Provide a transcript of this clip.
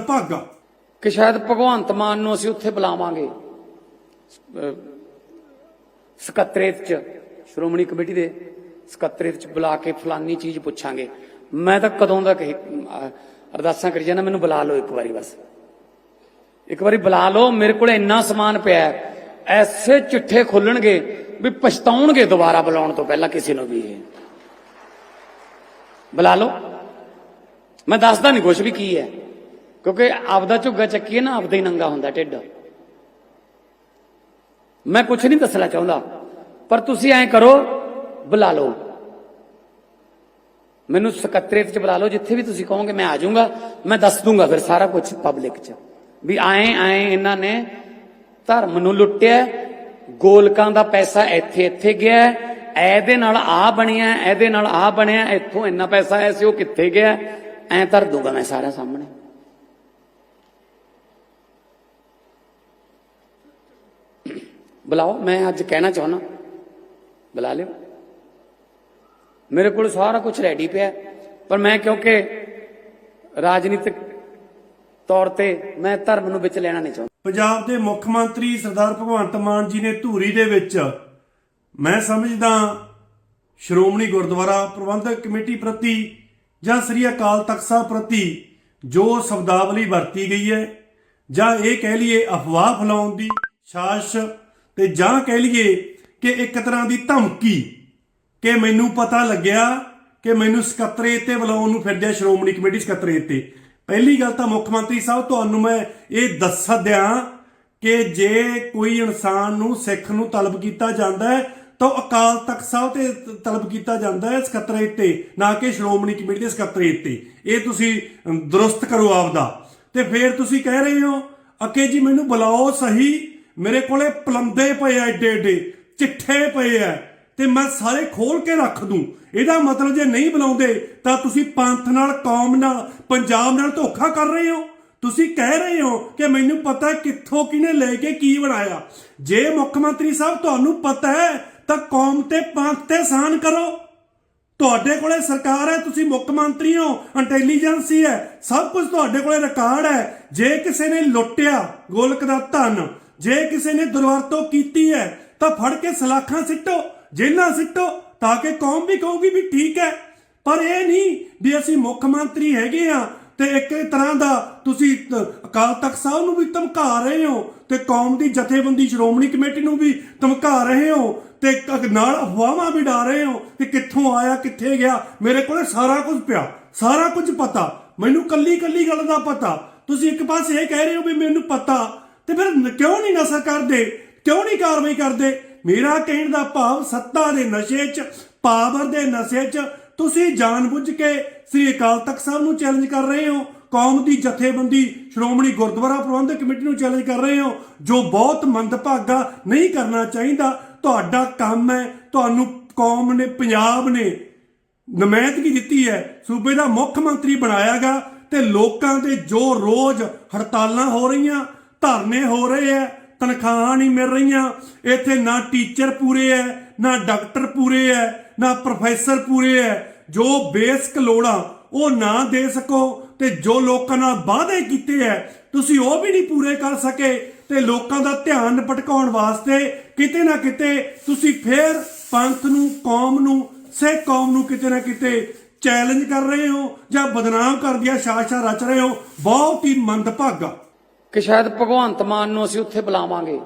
ਭਾਗਾ। ਕਿ ਸ਼ਾਇਦ ਭਗਵੰਤ ਮਾਨ ਨੂੰ ਅਸੀਂ ਉੱਥੇ ਬੁਲਾਵਾਂਗੇ। ਸਕੱਤਰੇਤ ਚ, ਸ਼੍ਰੋਮਣੀ ਕਮੇਟੀ ਦੇ ਸਕੱਤਰੇਤ ਚ ਬੁਲਾ ਕੇ ਫਲਾਨੀ ਚੀਜ਼ ਪੁੱਛਾਂਗੇ। ਮੈਂ ਤਾਂ ਕਦੋਂ ਦਾ ਕਹੀ ਅਰਦਾਸਾਂ ਕਰੀ ਜਾਣਾ ਮੈਨੂੰ ਬੁਲਾ ਲਓ ਇੱਕ ਵਾਰੀ ਬਸ। ਇੱਕ ਵਾਰੀ ਬੁਲਾ ਲਓ, ਮੇਰੇ ਕੋਲ ਇੰਨਾ ਸਮਾਨ ਪਿਆ ਹੈ। ਐਸੇ ਚਿੱਠੇ ਖੁੱਲਣਗੇ ਵੀ ਪਛਤਾਉਣਗੇ ਦੁਬਾਰਾ ਬੁਲਾਉਣ ਤੋਂ ਪਹਿਲਾਂ ਕਿਸੇ ਨੂੰ ਵੀ ਇਹ। ਬੁਲਾ ਲਓ। ਮੈਂ ਦੱਸਦਾ ਨਹੀਂ ਕੁਛ ਵੀ ਕੀ ਹੈ। ਕਿਉਂਕਿ ਆਪਦਾ ਝੁੱਗਾ ਚੱਕੀਏ ਨਾ, ਆਪਦਾ ਹੀ ਨੰਗਾ ਹੁੰਦਾ ਢਿੱਡ। ਮੈਂ ਕੁਛ ਨਹੀਂ ਦੱਸਣਾ ਚਾਹੁੰਦਾ, ਪਰ ਤੁਸੀਂ ਐਂ ਕਰੋ, ਬੁਲਾ ਲਓ। ਮੈਨੂੰ ਸਕੱਤਰੇਤ ਚ ਬੁਲਾ ਲਓ, ਜਿੱਥੇ ਵੀ ਤੁਸੀਂ ਕਹੋਗੇ ਮੈਂ ਆ ਜਾਊਂਗਾ, ਮੈਂ ਦੱਸ ਦੂੰਗਾ ਫਿਰ ਸਾਰਾ ਕੁਝ ਪਬਲਿਕ ਚ। ਵੀ ਆਏ ਆਏ ਇਹਨਾਂ ਨੇ ਧਰਮ ਨੂੰ ਲੁੱਟਿਆ, ਗੋਲਕਾਂ ਦਾ ਪੈਸਾ ਇੱਥੇ ਇੱਥੇ ਗਿਆ, ਇਹਦੇ ਨਾਲ ਆ ਬਣਿਆ, ਇਹਦੇ ਨਾਲ ਆ ਬਣਿਆ, ਇੱਥੋਂ ਇੰਨਾ ਪੈਸਾ ਆਇਆ ਸੀ, ਉਹ ਕਿੱਥੇ ਗਿਆ? ਐਂ ਧਰ ਦੂੰਗਾ ਮੈਂ ਸਾਰਾ ਸਾਹਮਣੇ। ਬੁਲਾਓ, ਮੈਂ ਅੱਜ ਕਹਿਣਾ ਚਾਹੁੰਦਾ। ਬੁਲਾ ਲਿਓ। ਮੇਰੇ ਕੋਲ ਸਾਰਾ ਕੁਝ ਰੈਡੀ ਪਿਆ ਪਰ ਮੈਂ ਕਿਉਂਕਿ ਰਾਜਨੀਤਿਕ ਤੌਰ ਤੇ ਮੈਂ ਧਰਮ ਨੂੰ ਵਿੱਚ ਲੈਣਾ ਨਹੀਂ ਚਾਹੁੰਦਾ। ਪੰਜਾਬ ਦੇ ਮੁੱਖ ਮੰਤਰੀ ਸਰਦਾਰ ਭਗਵੰਤ ਮਾਨ ਜੀ ਨੇ ਧੂਰੀ ਦੇ ਵਿੱਚ ਮੈਂ ਸਮਝਦਾ ਸ਼੍ਰੋਮਣੀ ਗੁਰਦੁਆਰਾ ਪ੍ਰਬੰਧਕ ਕਮੇਟੀ ਪ੍ਰਤੀ ਜਾਂ ਸ੍ਰੀ ਅਕਾਲ ਤਖਤ ਸਾਹਿਬ ਪ੍ਰਤੀ ਜੋ ਸ਼ਬਦਾਵਲੀ ਵਰਤੀ ਗਈ ਹੈ ਜਾਂ ਇਹ ਕਹਿ ਲਈਏ ਅਫਵਾਹ ਫੈਲਾਉਣ ਦੀ ਸਾਜ਼ਿਸ਼ ਤੇ ਜਾਂ ਕਹਿ ਲਈਏ ਕਿ ਇੱਕ ਤਰ੍ਹਾਂ ਦੀ ਧਮਕੀ ਕਿ ਮੈਨੂੰ ਪਤਾ ਲੱਗਿਆ ਕਿ ਮੈਨੂੰ ਸਕੱਤਰੇਤ ਤੇ ਬੁਲਾਉਣ ਨੂੰ ਫਿਰਦਿਆ ਸ਼੍ਰੋਮਣੀ ਕਮੇਟੀ ਸਕੱਤਰੇਤ ਤੇ। ਪਹਿਲੀ ਗੱਲ ਤਾਂ ਮੁੱਖ ਮੰਤਰੀ ਸਾਹਿਬ, ਤੁਹਾਨੂੰ ਮੈਂ ਇਹ ਦੱਸ ਦਿਆਂ ਕਿ ਜੇ ਕੋਈ ਇਨਸਾਨ ਨੂੰ ਸਿੱਖ ਨੂੰ ਤਲਬ ਕੀਤਾ ਜਾਂਦਾ ਹੈ, ਤਾਂ ਅਕਾਲ ਤਖਤ ਸਾਹਿਬ ਤੇ ਤਲਬ ਕੀਤਾ ਜਾਂਦਾ ਹੈ ਸਕੱਤਰੇਤ ਤੇ, ਨਾ ਕਿ ਸ਼੍ਰੋਮਣੀ ਕਮੇਟੀ ਦੇ ਸਕੱਤਰੇਤ ਤੇ। ਇਹ ਤੁਸੀਂ ਦਰੁਸਤ ਕਰੋ ਆਪਦਾ। ਤੇ ਫਿਰ ਤੁਸੀਂ ਕਹਿ ਰਹੇ ਹੋ, ਅਕੇ ਜੀ ਮੈਨੂੰ ਬੁਲਾਓ ਸਹੀ ਮੇਰੇ ਕੋਲੇ ਪਲੰਦੇ ਪਏ ਆ ਏਡੇ ਏਡੇ, ਚਿੱਠੇ ਪਏ ਆ, ਤੇ ਮੈਂ ਸਾਰੇ ਖੋਲ ਕੇ ਰੱਖ ਦੂੰ। ਇਹਦਾ ਮਤਲਬ ਜੇ ਨਹੀਂ ਬੁਲਾਉਂਦੇ, ਤਾਂ ਤੁਸੀਂ ਪੰਥ ਨਾਲ, ਕੌਮ ਨਾਲ, ਪੰਜਾਬ ਨਾਲ ਧੋਖਾ ਕਰ ਰਹੇ ਹੋ। ਤੁਸੀਂ ਕਹਿ ਰਹੇ ਹੋ ਕਿ ਮੈਨੂੰ ਪਤਾ ਕਿੱਥੋਂ ਕਿਨੇ ਲੈ ਕੇ ਕੀ ਬਣਾਇਆ। ਜੇ ਮੁੱਖ ਮੰਤਰੀ ਸਾਹਿਬ ਤੁਹਾਨੂੰ ਪਤਾ ਹੈ, ਤਾਂ ਕੌਮ ਤੇ ਪੰਥ ਤੇ ਸਾਨ ਕਰੋ। ਤੁਹਾਡੇ ਕੋਲੇ ਸਰਕਾਰ ਹੈ, ਤੁਸੀਂ ਮੁੱਖ ਮੰਤਰੀ ਹੋ, ਇੰਟੈਲੀਜੈਂਸੀ ਹੈ, ਸਭ ਕੁਝ ਤੁਹਾਡੇ ਕੋਲੇ ਰਿਕਾਰਡ ਹੈ। ਜੇ ਕਿਸੇ ਨੇ ਲੁੱਟਿਆ ਗੋਲਕ ਦਾ ਧਨ ਜੇ ਕਿਸੇ ਨੇ ਦੁਰਵਰਤੋਂ ਕੀਤੀ ਹੈ, ਤਾਂ ਫੜ ਕੇ ਸਲਾਖਾਂ ਸਿੱਟੋ, ਜੇਲ੍ਹਾਂ ਸਿੱਟੋ, ਤਾਂ ਕਿ ਕੌਮ ਵੀ ਕਹੂਗੀ ਵੀ ਠੀਕ ਹੈ। ਪਰ ਇਹ ਨਹੀਂ ਵੀ ਅਸੀਂ ਮੁੱਖ ਮੰਤਰੀ ਹੈਗੇ ਆ ਤੇ ਇੱਕ ਤਰ੍ਹਾਂ ਦਾ ਤੁਸੀਂ ਅਕਾਲ ਤਖਤ ਸਾਹਿਬ ਨੂੰ ਵੀ ਧਮਕਾ ਰਹੇ ਹੋ ਤੇ ਕੌਮ ਦੀ ਜਥੇਬੰਦੀ ਸ਼੍ਰੋਮਣੀ ਕਮੇਟੀ ਨੂੰ ਵੀ ਧਮਕਾ ਰਹੇ ਹੋ ਤੇ ਨਾਲ ਅਫਵਾਹਾਂ ਵੀ ਡਾ ਰਹੇ ਹੋ ਕਿ ਕਿੱਥੋਂ ਆਇਆ, ਕਿੱਥੇ ਗਿਆ। ਮੇਰੇ ਕੋਲ ਸਾਰਾ ਕੁਝ ਪਿਆ, ਸਾਰਾ ਕੁਝ ਪਤਾ। ਮੈਨੂੰ ਕੱਲੀ ਕੱਲੀ ਗੱਲ ਦਾ ਪਤਾ। ਤੁਸੀਂ ਇੱਕ ਪਾਸੇ ਇਹ ਕਹਿ ਰਹੇ ਹੋ ਵੀ ਮੈਨੂੰ ਪਤਾ ਤੇ ਫਿਰ ਕਿਉਂ ਨਹੀਂ ਨਸ਼ਾ ਕਰਦੇ? ਕਿਉਂ ਨਹੀਂ ਕਾਰਵਾਈ ਕਰਦੇ? ਮੇਰਾ ਕਹਿਣ ਦਾ ਭਾਵ ਸੱਤਾ ਦੇ ਨਸ਼ੇ 'ਚ, ਪਾਵਰ ਦੇ ਨਸ਼ੇ 'ਚ, ਤੁਸੀਂ ਜਾਣਬੁੱਝ ਕੇ ਸ੍ਰੀ ਅਕਾਲ ਤਖਤ ਸਾਹਿਬ ਨੂੰ ਚੈਲੰਜ ਕਰ ਰਹੇ ਹੋ। ਕੌਮ ਦੀ ਜਥੇਬੰਦੀ ਸ਼੍ਰੋਮਣੀ ਗੁਰਦੁਆਰਾ ਪ੍ਰਬੰਧਕ ਕਮੇਟੀ ਨੂੰ ਚੈਲੰਜ ਕਰ ਰਹੇ ਹੋ, ਜੋ ਬਹੁਤ ਮੰਦਭਾਗਾ ਨਹੀਂ ਕਰਨਾ ਚਾਹੀਦਾ। ਤੁਹਾਡਾ ਕੰਮ ਹੈ, ਤੁਹਾਨੂੰ ਕੌਮ ਨੇ, ਪੰਜਾਬ ਨੇ ਨਮਾਇਤਗੀ ਦਿੱਤੀ ਹੈ। ਸੂਬੇ ਦਾ ਮੁੱਖ ਮੰਤਰੀ ਬਣਾਇਆਗਾ ਤੇ ਲੋਕਾਂ ਦੇ ਜੋ ਰੋਜ਼ ਹੜਤਾਲਾਂ ਹੋ ਰਹੀਆਂ ਧਰਨੇ ਹੋ ਰਹੇ ਐ, ਤਨਖਾਹਾਂ ਨਹੀਂ ਮਿਲ ਰਹੀਆਂ, ਇੱਥੇ ਨਾ ਟੀਚਰ ਪੂਰੇ ਐ, ਨਾ ਡਾਕਟਰ ਪੂਰੇ ਐ, ਨਾ ਪ੍ਰੋਫੈਸਰ ਪੂਰੇ ਐ। ਜੋ ਬੇਸਿਕ ਲੋੜਾਂ ਉਹ ਨਾ ਦੇ ਸਕੋ ਤੇ ਜੋ ਲੋਕਾਂ ਨਾਲ ਵਾਅਦੇ ਕੀਤੇ ਐ, ਤੁਸੀਂ ਉਹ ਵੀ ਨਹੀਂ ਪੂਰੇ ਕਰ ਸਕੇ ਤੇ ਲੋਕਾਂ ਦਾ ਧਿਆਨ ਭਟਕਾਉਣ ਵਾਸਤੇ ਕਿਤੇ ਨਾ ਕਿਤੇ ਤੁਸੀਂ ਫੇਰ ਪੰਥ ਨੂੰ, ਕੌਮ ਨੂੰ, ਸਿੱਖ ਕੌਮ ਨੂੰ ਕਿਤੇ ਨਾ ਕਿਤੇ ਚੈਲੰਜ ਕਰ ਰਹੇ ਹੋ ਜਾਂ ਬਦਨਾਮ ਕਰ ਦਿਆ ਸ਼ਾਸ਼ਾ ਰਚ ਰਹੇ ਹੋ। ਬਹੁਤ ਹੀ ਮੰਦਭਾਗਾ। ਕਿ ਸ਼ਾਇਦ ਭਗਵੰਤ ਮਾਨ ਨੂੰ ਅਸੀਂ ਉੱਥੇ ਬੁਲਾਵਾਂਗੇ।